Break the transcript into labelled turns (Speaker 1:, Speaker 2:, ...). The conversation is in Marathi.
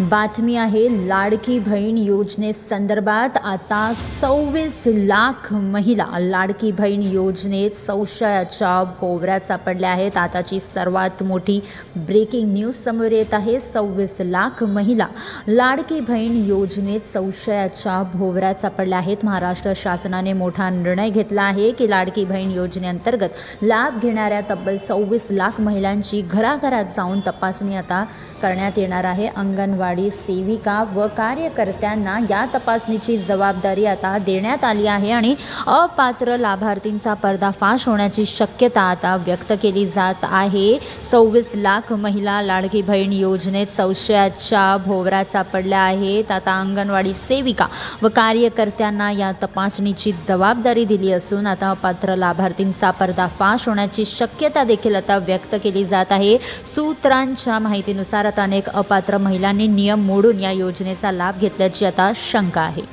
Speaker 1: बातमी आहे लाडकी बहीण योजनेसंदर्भात आता सव्वीस लाख महिला लाडकी बहीण योजनेत संशयाच्या भोवऱ्यात सापडल्या आहेत. आताची सर्वात मोठी ब्रेकिंग न्यूज समोर येत आहे. सव्वीस लाख महिला लाडकी बहीण योजनेत संशयाच्या भोवऱ्यात सापडल्या आहेत. महाराष्ट्र शासनाने मोठा निर्णय घेतला आहे की लाडकी बहीण योजनेअंतर्गत लाभ घेणाऱ्या तब्बल सव्वीस लाख महिलांची घराघरात जाऊन तपासणी आता करण्यात येणार आहे. अंगणवाडी सेविका व कार्यकर्त्यांना या तपासणीची जबाबदारी आता देण्यात आली आहे आणि अपात्र लाभार्थींचा पर्दाफाश होण्याची शक्यता आता व्यक्त केली जात आहे. सव्वीस लाख महिला लाडकी बहीण योजनेत संशयाच्या भोवरा सापडल्या आहेत. आता अंगणवाडी सेविका व कार्यकर्त्यांना या तपासणीची जबाबदारी दिली असून आता अपात्र लाभार्थींचा पर्दाफाश होण्याची शक्यता देखील आता व्यक्त केली जात आहे. सूत्रांच्या माहितीनुसार आता अनेक अपात्र महिलांनी नियम मोडून या योजनेचा लाभ घेतल्याची आता शंका आहे.